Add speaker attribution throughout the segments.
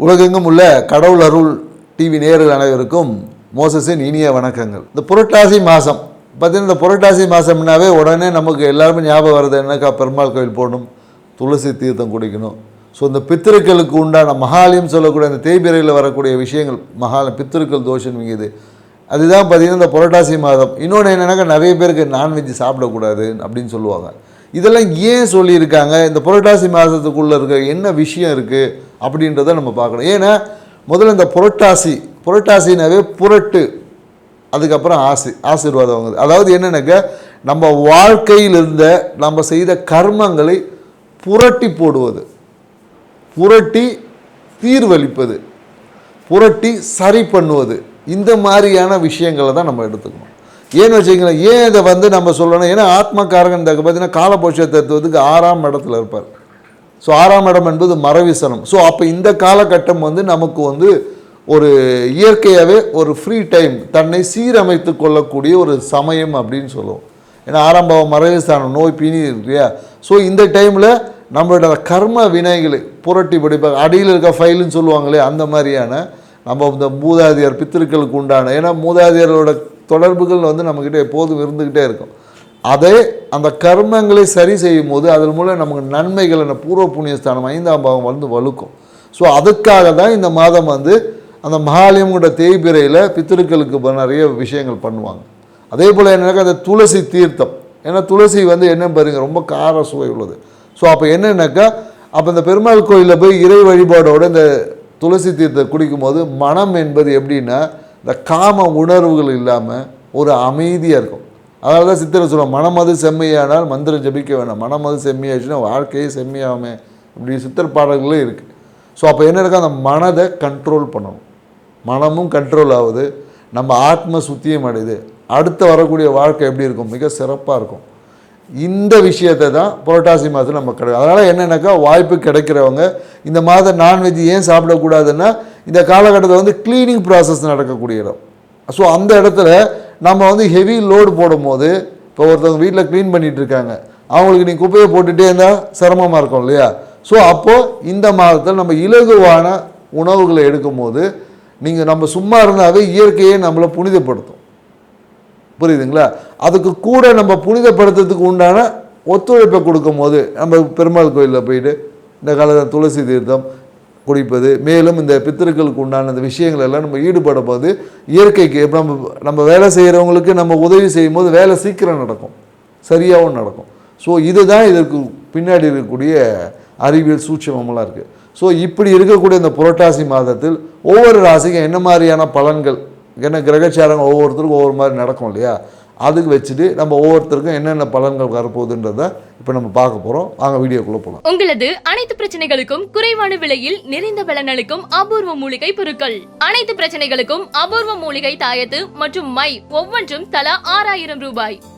Speaker 1: உலகெங்கும் உள்ள கடவுள் அருள் டிவி நேயர்கள் அனைவருக்கும் மோசஸின் இனிய வணக்கங்கள். இந்த புரட்டாசி மாதம் பார்த்தீங்கன்னா இந்த புரட்டாசி மாதம்னாவே உடனே நமக்கு எல்லாருமே ஞாபகம் வருது என்னக்கா பெருமாள் கோயில் போகணும் துளசி தீர்த்தம் குடிக்கணும். ஸோ இந்த பித்திருக்களுக்கு உண்டான மகாலயம் சொல்லக்கூடிய அந்த தேய்பிரையில் வரக்கூடிய விஷயங்கள் மகால பித்திருக்கள் தோஷம் மிகுது. அதுதான் பார்த்தீங்கன்னா இந்த புரட்டாசி மாதம். இன்னொன்று என்னென்னாக்கா நிறைய பேருக்கு நான்வெஜ் சாப்பிடக்கூடாது அப்படின்னு சொல்லுவாங்க. இதெல்லாம் ஏன் சொல்லியிருக்காங்க? இந்த புரட்டாசி மாதத்துக்குள்ளே இருக்க என்ன விஷயம் இருக்குது அப்படின்றத நம்ம பார்க்கணும். ஏன்னா முதல்ல இந்த புரட்டாசி புரட்டாசினாவே புரட்டு அதுக்கப்புறம் ஆசி ஆசீர்வாதம் வாங்குது. அதாவது என்னென்னாக்கா நம்ம வாழ்க்கையில் இருந்த நம்ம செய்த கர்மங்களை புரட்டி போடுவது. புரட்டி தீர்வளிப்பது புரட்டி சரி பண்ணுவது. இந்த மாதிரியான விஷயங்களை தான் நம்ம எடுத்துக்கணும். ஏன்னு வச்சுங்களேன் ஏன் இதை வந்து நம்ம சொல்லணும்? ஏன்னா ஆத்மகாரகன் பார்த்தீங்கன்னா காலபோஷ தத்துவத்துக்கு ஆறாம் இடத்துல இருப்பார். ஸோ ஆறாம் இடம் என்பது மரவிசனம். ஸோ அப்போ இந்த காலகட்டம் வந்து நமக்கு வந்து ஒரு இயற்கையாகவே ஒரு ஃப்ரீ டைம் தன்னை சீரமைத்து கொள்ளக்கூடிய ஒரு சமயம் அப்படின்னு சொல்லுவோம். ஏன்னா ஆரம்பம் மரவிஸ்தானம் நோய் பீனி இருக்கு இல்லையா ஸோ இந்த டைமில் நம்மளோட கர்ம வினைகளை புரட்டி படிப்பாங்க அடியில் இருக்க ஃபைலுன்னு சொல்லுவாங்களே அந்த மாதிரியான நம்ம இந்த மூதாதையர் பித்திருக்களுக்கு உண்டான ஏன்னா மூதாதையரோட தொடர்புகள் வந்து நம்மக்கிட்ட எப்போதும் இருந்துக்கிட்டே இருக்கும். அதை அந்த கர்மங்களை சரி செய்யும் போது அதன் மூலம் நமக்கு நன்மைகள் என்ன பூர்வ புண்ணியஸ்தானம் ஐந்தாம் பாவம் வந்து வலுக்கும். ஸோ அதுக்காக தான் இந்த மாதம் வந்து அந்த மகாலயம்ங்கிற தேய்பிரையில் பித்திருக்களுக்கு நிறைய விஷயங்கள் பண்ணுவாங்க. அதே போல் என்னென்னாக்கா அந்த துளசி தீர்த்தம். ஏன்னா துளசி வந்து என்ன பாருங்க ரொம்ப கார சுவை உள்ளது. ஸோ அப்போ என்னென்னாக்கா அப்போ இந்த பெருமாள் கோயிலில் போய் இறை வழிபாடோட இந்த துளசி தீர்த்தம் குடிக்கும்போது மனம் என்பது எப்படின்னா இந்த காம உணர்வுகள் இல்லாமல் ஒரு அமைதியாக இருக்கும். அதனால தான் சித்தர் சொல்லுவோம் மனமது செம்மையானால் மந்திரம் ஜபிக்க வேணாம். மனமது செம்மையாச்சுன்னா வாழ்க்கையே செம்மையாமே இப்படி சித்தர் பாடல்களே இருக்குது ஸோ அப்போ என்ன இருக்கு அந்த மனதை கண்ட்ரோல் பண்ணணும். மனமும் கண்ட்ரோல் ஆகுது. நம்ம ஆத்ம சுத்தியம் அடையுது. அடுத்து வரக்கூடிய வாழ்க்கை எப்படி இருக்கும்? மிக சிறப்பாக இருக்கும். இந்த விஷயத்தை தான் புரட்டாசி மாதத்தில் நம்ம கிடைக்கும் அதனால் என்னென்னாக்கா வாய்ப்பு கிடைக்கிறவங்க இந்த மாதம் நான்வெஜ் ஏன் சாப்பிடக்கூடாதுன்னா இந்த காலகட்டத்தில் வந்து க்ளீனிங் ப்ராசஸ் நடக்கக்கூடிய இடம். ஸோ அந்த இடத்துல நம்ம வந்து ஹெவி லோடு போடும்போது இப்போ ஒருத்தவங்க வீட்டில் க்ளீன் பண்ணிகிட்டு இருக்காங்க அவங்களுக்கு நீ குப்பையை போட்டுகிட்டே இருந்தால் சிரமமாக இருக்கும் இல்லையா? ஸோ அப்போது இந்த மாதத்தில் நம்ம இலகுவான உணவுகளை எடுக்கும்போது நீங்கள் நம்ம சும்மா இருந்தாவே இயற்கையே நம்மளை புனிதப்படுத்தும். புரியுதுங்களா? அதுக்கு கூட நம்ம புனிதப்படுத்துறதுக்கு உண்டான ஒத்துழைப்பை கொடுக்கும் போது நம்ம பெருமாள் கோயிலில் போயிட்டு இந்த காலத்தில் துளசி தீர்த்தம் குடிப்பது மேலும் இந்த பித்தர்களுக்கு உண்டான இந்த விஷயங்கள் எல்லாம் நம்ம ஈடுபட போது இயற்கைக்கு இப்போ நம்ம நம்ம வேலை செய்கிறவங்களுக்கு நம்ம உதவி செய்யும்போது வேலை சீக்கிரம் நடக்கும். சரியாகவும் நடக்கும். ஸோ இதுதான் இதற்கு பின்னாடி இருக்கக்கூடிய அறிவியல் சூட்சமமெல்லாம் இருக்குது ஸோ இப்படி இருக்கக்கூடிய இந்த புரட்டாசி மாதத்தில் ஒவ்வொரு ராசிக்கும் என்ன மாதிரியான பலன்கள் ஏன்னா கிரகச்சாரங்கள் ஒவ்வொருத்தருக்கும் ஒவ்வொரு மாதிரி நடக்கும் இல்லையா? அதுக்கு வச்சுட்டு நம்ம ஒவ்வொருத்தருக்கும் என்னென்ன பலன்கள் வரப்போகுதுன்றதை இப்போ நம்ம பார்க்க போகிறோம் வாங்க வீடியோக்குள்ளே போகலாம்
Speaker 2: உங்களது அனைத்து பிரச்சனைகளுக்கும் குறைவான விலையில் நிறைந்த பலனளிக்கும் அபூர்வ மூலிகை பொருட்கள். அனைத்து பிரச்சனைகளுக்கும் அபூர்வ மூலிகை தாயத்து மற்றும் மை ஒவ்வொன்றும் தலா ஆறாயிரம் ரூபாய்.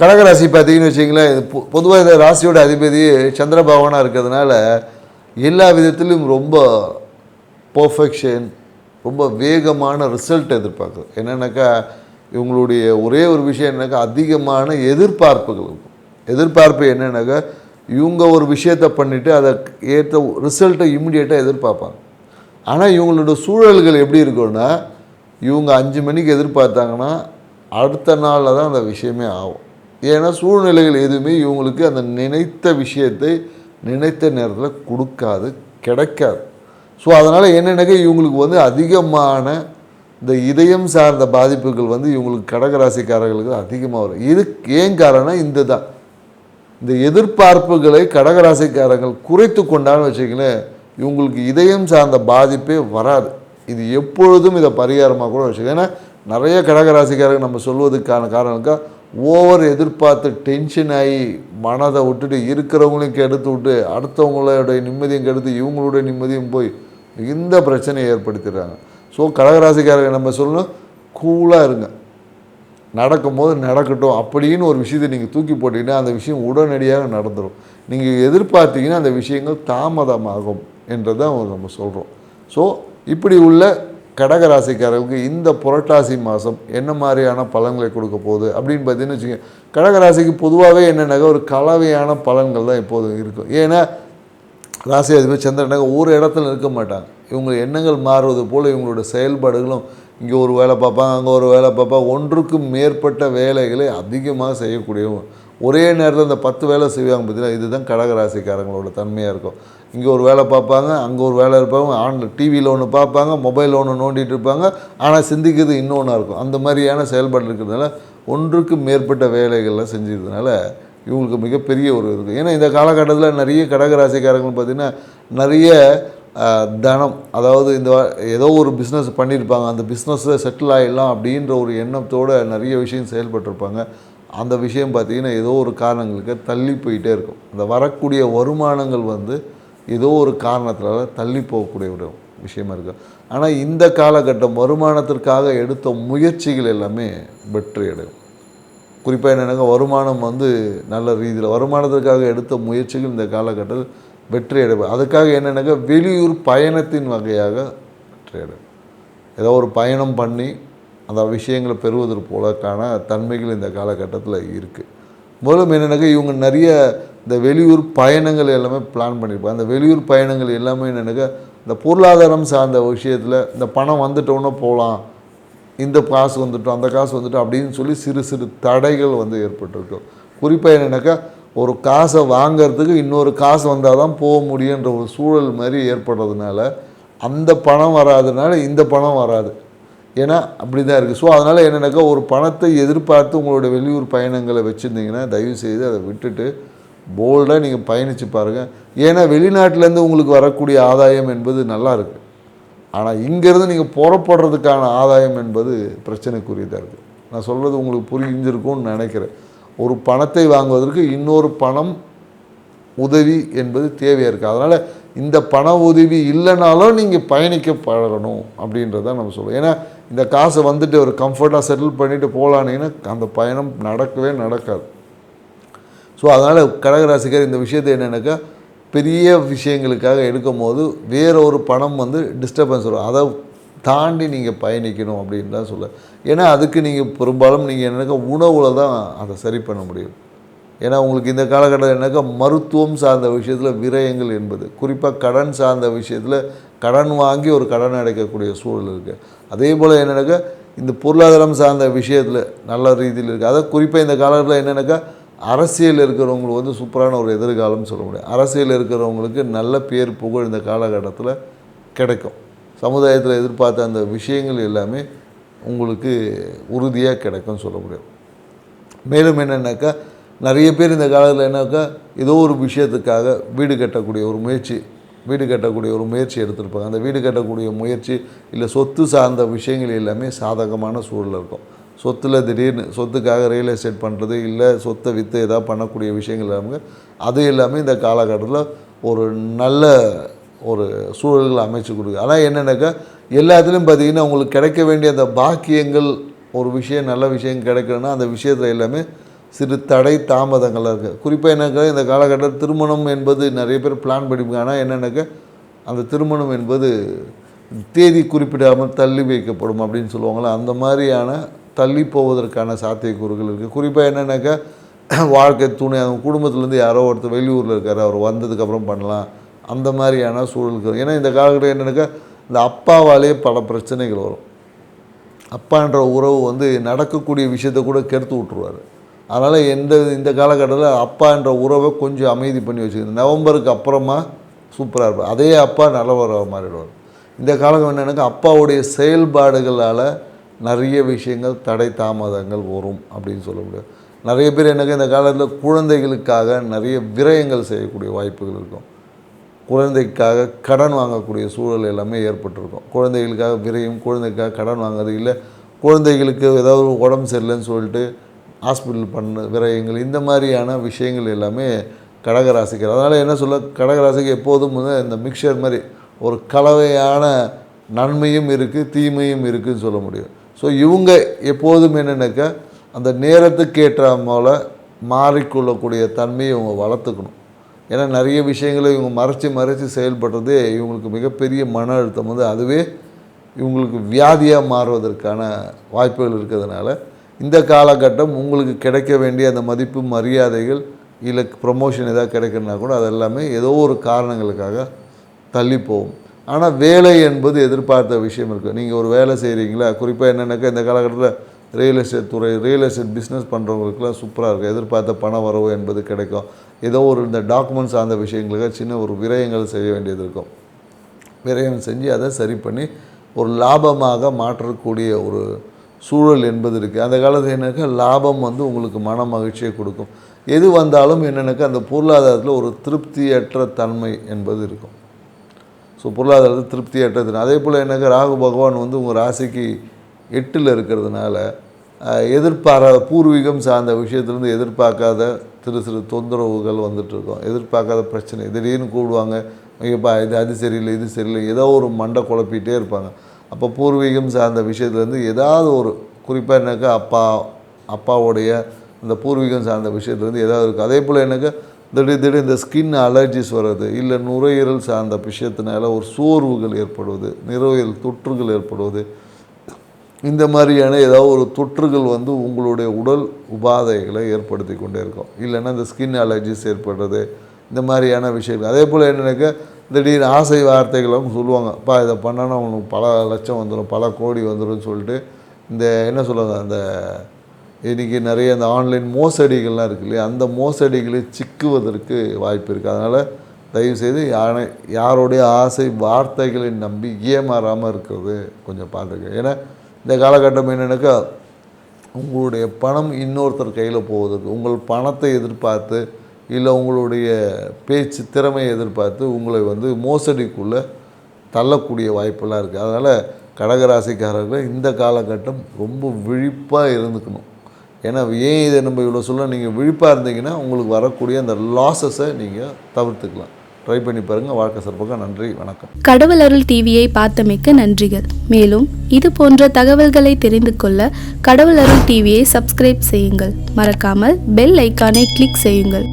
Speaker 1: கடகராசி பார்த்தீங்கன்னு வச்சிங்களேன் பொதுவாக இந்த ராசியோட அதிபதி சந்திரபவனாக இருக்கிறதுனால எல்லா விதத்திலும் ரொம்ப பர்ஃபெக்ஷன் ரொம்ப வேகமான ரிசல்ட் எதிர்பார்க்குது. என்னென்னாக்கா இவங்களுடைய ஒரே ஒரு விஷயம் என்னன்னாக்கா அதிகமான எதிர்பார்ப்புகள் இருக்கும். எதிர்பார்ப்பு என்னென்னாக்கா இவங்க ஒரு விஷயத்தை பண்ணிவிட்டு அதை ஏற்ற ரிசல்ட்டை இம்மிடியேட்டாக எதிர்பார்ப்பாங்க. ஆனால் இவங்களோட சூழல்கள் எப்படி இருக்கும்னா இவங்க அஞ்சு மணிக்கு எதிர்பார்த்தாங்கன்னா அடுத்த நாளில் தான் அந்த விஷயமே ஆகும். ஏன்னா சூழ்நிலைகள் எதுவுமே இவங்களுக்கு அந்த நினைத்த விஷயத்தை நினைத்த நேரத்தில் கொடுக்காது கிடைக்காது. ஸோ அதனால் என்னென்னக்க இவங்களுக்கு வந்து அதிகமான இந்த இதயம் சார்ந்த பாதிப்புகள் வந்து இவங்களுக்கு கடகராசிக்காரர்களுக்கு அதிகமாக வரும். இதுக்கு ஏன் காரணம் இந்த தான் இந்த எதிர்பார்ப்புகளை கடகராசிக்காரர்கள் குறைத்து கொண்டான்னு வச்சுக்கங்களேன் இவங்களுக்கு இதயம் சார்ந்த பாதிப்பே வராது. இது எப்பொழுதும் இதை பரிகாரமாக கூட வச்சுக்கோங்க. ஏன்னா நிறைய கடகராசிக்காரர்கள் நம்ம சொல்வதுக்கான காரணம்க்கா ஓவர் எதிர்பார்த்து டென்ஷன் ஆகி மனதை விட்டுட்டு இருக்கிறவங்களையும் கெடுத்து விட்டு அடுத்தவங்களுடைய நிம்மதியும் கெடுத்து இவங்களுடைய நிம்மதியும் போய் இந்த பிரச்சனையை ஏற்படுத்திடுறாங்க. ஸோ கடகராசிக்காரங்க நம்ம சொல்லணும் கூலாக இருங்க. நடக்கும்போது நடக்கட்டும் அப்படின்னு ஒரு விஷயத்தை நீங்கள் தூக்கி போட்டீங்கன்னா அந்த விஷயம் உடனடியாக நடந்துடும் நீங்கள் எதிர்பார்த்தீங்கன்னா அந்த விஷயங்கள் தாமதமாகும் என்றதான் நம்ம சொல்கிறோம் ஸோ இப்படி உள்ள கடகராசிக்காரர்களுக்கு இந்த புரட்டாசி மாதம் என்ன மாதிரியான பலன்களை கொடுக்க போகுது அப்படின்னு பார்த்தீங்கன்னு வச்சுக்கோங்க. கடகராசிக்கு பொதுவாகவே என்னென்னாக்கா ஒரு கலவையான பலன்கள் தான் இப்போது இருக்கும். ஏன்னா ராசி அதிபர் சந்திரனாக ஒரு இடத்துல இருக்க மாட்டாங்க. இவங்க எண்ணங்கள் மாறுவது போல் இவங்களோட செயல்பாடுகளும் இங்கே ஒரு வேலை பார்ப்பாங்க அங்கே ஒரு வேலை பார்ப்பாங்க. ஒன்றுக்கும் மேற்பட்ட வேலைகளை அதிகமாக செய்யக்கூடியவங்க. ஒரே நேரத்தில் இந்த பத்து வேலை செய்வாங்க பார்த்தீங்கன்னா இதுதான் கடகராசிக்காரங்களோட தன்மையாக இருக்கும். இங்கே ஒரு வேலை பார்ப்பாங்க அங்கே ஒரு வேலை இருப்பாங்க ஆன் டிவியில் ஒன்று பார்ப்பாங்க மொபைலில் ஒன்று நோண்டிகிட்டு இருப்பாங்க ஆனால் சிந்திக்கிறது இன்னொன்றா இருக்கும். அந்த மாதிரியான செயல்பாடு இருக்கிறதுனால ஒன்றுக்கு மேற்பட்ட வேலைகள்லாம் செஞ்சுருக்கிறதுனால இவங்களுக்கு மிகப்பெரிய ஒரு இருக்குது ஏன்னா இந்த காலகட்டத்தில் நிறைய கடகராசிக்காரங்கள் பார்த்திங்கன்னா நிறைய தனம் அதாவது இந்த ஏதோ ஒரு பிஸ்னஸ் பண்ணியிருப்பாங்க அந்த பிஸ்னஸில் செட்டில் ஆகிடலாம் அப்படின்ற ஒரு எண்ணத்தோடு நிறைய விஷயம் செயல்பட்டிருப்பாங்க. அந்த விஷயம் பார்த்திங்கன்னா ஏதோ ஒரு காரணங்களுக்கு தள்ளி போயிட்டே இருக்கும். அந்த வரக்கூடிய வருமானங்கள் வந்து ஏதோ ஒரு காரணத்தினால தள்ளி போகக்கூடிய ஒரு விஷயமா இருக்குது ஆனால் இந்த காலகட்டம் வருமானத்திற்காக எடுத்த முயற்சிகள் எல்லாமே வெற்றி அடையும். குறிப்பாக என்னென்னாக்கா வருமானம் வந்து நல்ல ரீதியில் வருமானத்திற்காக எடுத்த முயற்சிகள் இந்த காலகட்டத்தில் வெற்றி அடைவு. அதுக்காக என்னென்னாக்கா வெளியூர் பயணத்தின் வகையாக வெற்றி அடையும் ஏதோ ஒரு பயணம் பண்ணி அந்த விஷயங்களை பெறுவதற்கு போலக்கான தன்மைகள் இந்த காலகட்டத்தில் இருக்குது மேலும் என்னென்னாக்கா இவங்க நிறைய இந்த வெளியூர் பயணங்கள் எல்லாமே பிளான் பண்ணியிருப்பாங்க அந்த வெளியூர் பயணங்கள் எல்லாமே என்னென்னாக்கா இந்த பொருளாதாரம் சார்ந்த விஷயத்தில் இந்த பணம் வந்துட்டோன்னே போகலாம் இந்த காசு வந்துட்டோம் அந்த காசு வந்துட்டோம் அப்படின்னு சொல்லி சிறு சிறு தடைகள் வந்து ஏற்பட்டிருக்கும். குறிப்பாக என்னென்னாக்கா ஒரு காசை வாங்குறதுக்கு இன்னொரு காசு வந்தால் தான் போக முடியுன்ற ஒரு சூழல் மாதிரி ஏற்படுறதுனால அந்த பணம் வராதனால இந்த பணம் வராது. ஏன்னா அப்படி தான் இருக்குது ஸோ அதனால் என்னென்னாக்கா ஒரு பணத்தை எதிர்பார்த்து உங்களோட வெளியூர் பயணங்களை வச்சுருந்தீங்கன்னா தயவு செய்து அதை விட்டுட்டு போல்டாக நீங்கள் பயணித்து பாருங்கள் ஏன்னா வெளிநாட்டிலேருந்து உங்களுக்கு வரக்கூடிய ஆதாயம் என்பது நல்லா இருக்குது ஆனால் இங்கேருந்து நீங்கள் புறப்படுறதுக்கான ஆதாயம் என்பது பிரச்சனைக்குரியதாக இருக்குது நான் சொல்கிறது உங்களுக்கு புரிஞ்சிருக்கும்னு நினைக்கிறேன். ஒரு பணத்தை வாங்குவதற்கு இன்னொரு பணம் உதவி என்பது தேவையாக இருக்குது அதனால் இந்த பண உதவி இல்லைனாலும் நீங்கள் பயணிக்க பழகணும் அப்படின்றத நம்ம சொல்லுவோம் ஏன்னா இந்த காசை வந்துட்டு ஒரு கம்ஃபர்ட்டாக செட்டில் பண்ணிவிட்டு போகலானீங்கன்னா அந்த பயணம் நடக்கவே நடக்காது. ஸோ அதனால் கடகராசிக்கார் இந்த விஷயத்தை என்னென்னாக்கா பெரிய விஷயங்களுக்காக எடுக்கும் போது வேற ஒரு பணம் வந்து டிஸ்டர்பன்ஸ் வரும். அதை தாண்டி நீங்கள் பயணிக்கணும் அப்படின்னு தான் சொல்ல. ஏன்னா அதுக்கு நீங்கள் பெரும்பாலும் நீங்கள் என்னென்னாக்கா உணவில் தான் அதை சரி பண்ண முடியும். ஏன்னா உங்களுக்கு இந்த காலகட்டம் என்னக்கா மருத்துவம் சார்ந்த விஷயத்தில் விரயங்கள் என்பது. குறிப்பாக கடன் சார்ந்த விஷயத்தில் கடன் வாங்கி ஒரு கடன் அடைக்கக்கூடிய சூழல் இருக்குது அதே போல் என்னென்னாக்கா இந்த பொருளாதாரம் சார்ந்த விஷயத்தில் நல்ல ரீதியில் இருக்குது அதை குறிப்பாக இந்த காலகட்டத்தில் என்னென்னாக்கா அரசியல் இருக்கிறவங்களுக்கு வந்து சூப்பரான ஒரு எதிர்காலம்னு சொல்ல முடியும். அரசியல் இருக்கிறவங்களுக்கு நல்ல பேர் புகழ் இந்த காலகட்டத்தில் கிடைக்கும். சமுதாயத்தில் எதிர்பார்த்த அந்த விஷயங்கள் எல்லாமே உங்களுக்கு உறுதியாக கிடைக்கும்னு சொல்ல முடியும். மேலும் என்னென்னாக்கா நிறைய பேர் இந்த காலத்தில் என்னக்கா ஏதோ ஒரு விஷயத்துக்காக வீடு கட்டக்கூடிய ஒரு முயற்சி வீடு கட்டக்கூடிய ஒரு முயற்சி எடுத்திருப்பாங்க. அந்த வீடு கட்டக்கூடிய முயற்சி இல்லை சொத்து சார்ந்த விஷயங்கள் எல்லாமே சாதகமான சூழல் இருக்கும். சொத்தில் திடீர்னு சொத்துக்காக ரியல் எஸ்டேட் பண்ணுறது இல்லை சொத்தை விற்று ஏதாவது பண்ணக்கூடிய விஷயங்கள் எல்லாமே அது எல்லாமே இந்த காலகட்டத்தில் ஒரு நல்ல ஒரு சூழல்களை அமைச்சு கொடுக்குது. ஆனால் என்னென்னாக்கா எல்லாத்துலேயும் பார்த்தீங்கன்னா உங்களுக்கு கிடைக்க வேண்டிய அந்த பாக்கியங்கள் ஒரு விஷயம் நல்ல விஷயம் கிடைக்கணும்னா அந்த விஷயத்தில் எல்லாமே சிறு தடை தாமதங்களாக இருக்குது குறிப்பாக என்னக்கா இந்த காலகட்டத்தில் திருமணம் என்பது நிறைய பேர் பிளான் பண்ணிப்பாங்க ஆனால் என்னென்னாக்கா அந்த திருமணம் என்பது தேதி குறிப்பிடாமல் தள்ளி வைக்கப்படும் அப்படின்னு சொல்லுவாங்களா அந்த மாதிரியான தள்ளி போவதற்கான சாத்தியக்கூறுகள் இருக்குது குறிப்பாக என்னென்னாக்கா வாழ்க்கை துணை அவங்க குடும்பத்துலேருந்து யாரோ ஒருத்தர் வெளியூரில் இருக்கார் அவர் வந்ததுக்கப்புறம் பண்ணலாம். அந்த மாதிரியான சூழல்கள் ஏன்னா இந்த காலகட்டம் என்னென்னாக்கா இந்த அப்பாவாலே பல பிரச்சனைகள் வரும். அப்பான்ற உறவு வந்து நடக்கக்கூடிய விஷயத்தை கூட கெடுத்து விட்ருவார் அதனால் எந்த இந்த காலகட்டத்தில் அப்பான்ற உறவை கொஞ்சம் அமைதி பண்ணி வச்சுக்கணும். நவம்பருக்கு அப்புறமா சூப்பராக இருப்பார். அதே அப்பா நல்லவராக மாறிடுவார். இந்த காலகம் என்னென்னாக்கா அப்பாவுடைய செயல்பாடுகளால் நிறைய விஷயங்கள் தடை தாமதங்கள் வரும் அப்படின்னு சொல்ல முடியும் நிறைய பேர் என்னக்கா இந்த காலத்தில் குழந்தைகளுக்காக நிறைய விரயங்கள் செய்யக்கூடிய வாய்ப்புகள் இருக்கும். குழந்தைக்காக கடன் வாங்கக்கூடிய சூழல் எல்லாமே ஏற்பட்டிருக்கும். குழந்தைகளுக்காக விரையும் குழந்தைக்காக கடன் வாங்குறது இல்லை. குழந்தைகளுக்கு ஏதாவது உடம்பு சரியில்லைன்னு சொல்லிட்டு ஹாஸ்பிட்டல் பண்ண விரயங்கள் இந்த மாதிரியான விஷயங்கள் எல்லாமே கடகராசிக்கு அதனால் என்ன சொல்ல கடகராசிக்கு எப்போதும் வந்து இந்த மிக்சர் மாதிரி ஒரு கலவையான நன்மையும் இருக்குது தீமையும் இருக்குதுன்னு சொல்ல முடியும். ஸோ இவங்க எப்போதும் என்னென்னாக்கா அந்த நேரத்துக்கு ஏற்ற போல் மாறிக்கொள்ளக்கூடிய தன்மையை இவங்க வளர்த்துக்கணும். ஏன்னா நிறைய விஷயங்களை இவங்க மறைச்சி மறைச்சி செயல்படுறதே இவங்களுக்கு மிகப்பெரிய மன அழுத்தம் வந்து அதுவே இவங்களுக்கு வியாதியாக மாறுவதற்கான வாய்ப்புகள் இருக்கிறதுனால இந்த காலகட்டம் உங்களுக்கு கிடைக்க வேண்டிய அந்த மதிப்பு மரியாதைகள் இல்லை ப்ரொமோஷன் எதாவது கிடைக்கணும்னா கூட அது எல்லாமே ஏதோ ஒரு காரணங்களுக்காக தள்ளி போகும் ஆனால் வேலை என்பது எதிர்பார்த்த விஷயம் இருக்குது நீங்கள் ஒரு வேலை செய்கிறீங்களா குறிப்பாக என்னென்னாக்கா இந்த காலகட்டத்தில் ரியல் எஸ்டேட் துறை ரியல் எஸ்டேட் பிஸ்னஸ் பண்ணுறவங்களுக்குலாம் சூப்பராக இருக்கும். எதிர்பார்த்த பண வரவு என்பது கிடைக்கும். ஏதோ ஒரு இந்த டாக்குமெண்ட் சார்ந்த விஷயங்களுக்கு சின்ன ஒரு விரயங்கள் செய்ய வேண்டியது இருக்கும். விரயம் செஞ்சு அதை சரி பண்ணி ஒரு லாபமாக மாற்றக்கூடிய ஒரு சூழல் என்பது இருக்குது அந்த காலத்தில் என்னக்கா லாபம் வந்து உங்களுக்கு மன மகிழ்ச்சியை கொடுக்கும். எது வந்தாலும் என்னென்னாக்கா அந்த பொருளாதாரத்தில் ஒரு திருப்தியற்ற தன்மை என்பது இருக்கும். ஸோ பொருளாதாரத்தில் திருப்தியற்ற தன்மை. அதே போல் என்னக்கா ராகு பகவான் வந்து உங்கள் ராசிக்கு எட்டில் இருக்கிறதுனால எதிர்பாராத பூர்வீகம் சார்ந்த விஷயத்துலேருந்து எதிர்பார்க்காத சிறு சிறு தொந்தரவுகள் வந்துட்டு இருக்கோம். எதிர்பார்க்காத பிரச்சனை. திடீர்னு கூடுவாங்க ஐயப்பா இது அது சரியில்லை இது சரியில்லை. ஏதோ ஒரு மண்டை குழப்பிகிட்டே இருப்பாங்க. அப்போ பூர்வீகம் சார்ந்த விஷயத்துலேருந்து ஏதாவது ஒரு குறிப்பாக என்னக்கா அப்பா அப்பாவுடைய அந்த பூர்வீகம் சார்ந்த விஷயத்துலேருந்து ஏதாவது இருக்குது அதே போல் எனக்கு திடீர் திடீர் இந்த ஸ்கின் அலர்ஜிஸ் வர்றது இல்லை நுரையீரல் சார்ந்த விஷயத்தினால ஒரு சோர்வுகள் ஏற்படுவது நுரையீரல் தொற்றுகள் ஏற்படுவது இந்த மாதிரியான ஏதாவது ஒரு தொற்றுகள் வந்து உங்களுடைய உடல் உபாதைகளை ஏற்படுத்தி கொண்டே இருக்கும். இல்லைன்னா இந்த ஸ்கின் அலர்ஜிஸ் ஏற்படுறது இந்த மாதிரியான விஷயங்கள். அதே போல் என்னென்னாக்கா திடீர்னு ஆசை வார்த்தைகளும் சொல்லுவாங்க அப்பா இதை பண்ணனா உனக்கு பல லட்சம் வந்துடும் பல கோடி வந்துடும் சொல்லிட்டு இந்த என்ன சொல்லுவாங்க அந்த இன்றைக்கி நிறைய இந்த ஆன்லைன் மோசடிகள்லாம் இருக்கு இல்லையா? அந்த மோசடிகளை சிக்குவதற்கு வாய்ப்பு இருக்குது அதனால் தயவுசெய்து யானை யாருடைய ஆசை வார்த்தைகளை நம்பி ஏமாறாமல் இருக்கிறது கொஞ்சம் பார்த்துக்க ஏன்னா இந்த காலகட்டம் என்னென்னாக்கா உங்களுடைய பணம் இன்னொருத்தர் கையில் போவதற்கு உங்கள் பணத்தை எதிர்பார்த்து இல்லை உங்களுடைய பேச்சு திறமையை எதிர்பார்த்து உங்களை வந்து மோசடிக்குள்ளே தள்ளக்கூடிய வாய்ப்பெல்லாம் இருக்குது. அதனால் கடகராசிக்காரர்கள் இந்த காலகட்டம் ரொம்ப விழிப்பாக இருந்துக்கணும். ஏன்னா ஏன் இதை நம்ம இவ்வளோ சொல்ல நீங்கள் விழிப்பாக இருந்தீங்கன்னா உங்களுக்கு வரக்கூடிய அந்த லாஸஸை நீங்கள் தவிர்த்துக்கலாம். ட்ரை பண்ணி பாருங்கள் வாழ்க்கை சிறப்பாக நன்றி. வணக்கம்.
Speaker 3: கடவுள் அருள் டிவியை பார்த்தமைக்க நன்றிகள். மேலும் இது போன்ற தகவல்களை தெரிந்து கொள்ள கடவுள் அருள் டிவியை சப்ஸ்கிரைப் செய்யுங்கள். மறக்காமல் பெல் ஐக்கானை கிளிக் செய்யுங்கள்.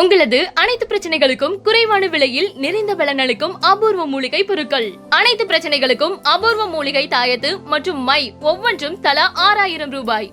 Speaker 2: உங்களது அனைத்து பிரச்சனைகளுக்கும் குறைவான விலையில் நிறைந்த பலனளிக்கும் அபூர்வ மூலிகை பொருட்கள். அனைத்து பிரச்சனைகளுக்கும் அபூர்வ மூலிகை தாயத்து மற்றும் மை ஒவ்வொன்றும் தலா ஆறாயிரம் ரூபாய்.